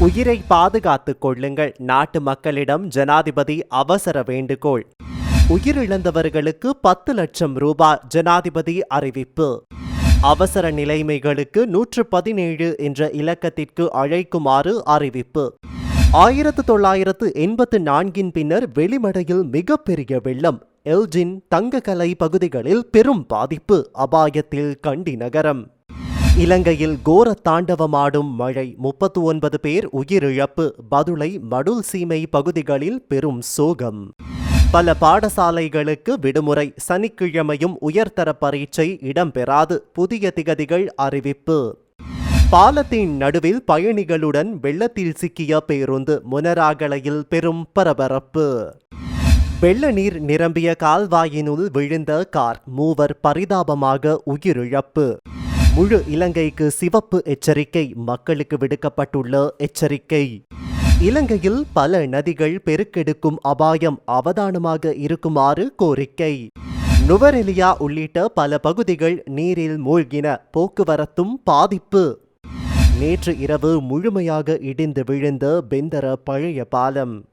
உயிரை பாதுகாத்துக் கொள்ளுங்கள். நாட்டு மக்களிடம் ஜனாதிபதி அவசர வேண்டுகோள். உயிரிழந்தவர்களுக்கு பத்து லட்சம் ரூபாய் ஜனாதிபதி அறிவிப்பு. அவசர நிலைமைகளுக்கு நூற்று பதினேழு என்ற இலக்கத்திற்கு அழைக்குமாறு அறிவிப்பு. ஆயிரத்து தொள்ளாயிரத்து எண்பத்து நான்கின் பின்னர் வெளிமடையில் மிகப்பெரிய வெள்ளம். எல்ஜின் தங்கக்கலை பகுதிகளில் பெரும் பாதிப்பு அபாயத்தில் கண்டி நகரம். இலங்கையில் கோர தாண்டவமாடும் மழை. முப்பத்து ஒன்பது பேர் உயிரிழப்பு. பதுளை மடுல் சீமை பகுதிகளில் பெரும் சோகம். பல பாடசாலைகளுக்கு விடுமுறை. சனிக்கிழமையும் உயர்தர பரீட்சை இடம்பெறாது. புதிய திகதிகள் அறிவிப்பு. பாலத்தின் நடுவில் பயணிகளுடன் வெள்ளத்தில் சிக்கிய பேருந்து முனராகலையில் பெரும் பரபரப்பு. வெள்ள நீர் நிரம்பிய கால்வாயினுள் விழுந்த கார். மூவர் பரிதாபமாக உயிரிழப்பு. முழு இலங்கைக்கு சிவப்பு எச்சரிக்கை மக்களுக்கு விடுக்கப்பட்டுள்ள எச்சரிக்கை. இலங்கையில் பல நதிகள் பெருக்கெடுக்கும் அபாயம் அவதானமாக இருக்குமாறு கோரிக்கை. நுவரெலியா உள்ளிட்ட பல பகுதிகள் நீரில் மூழ்கின போக்குவரத்தும் பாதிப்பு. நேற்று இரவு முழுமையாக இடிந்து விழுந்த பெந்தர பழைய பாலம்.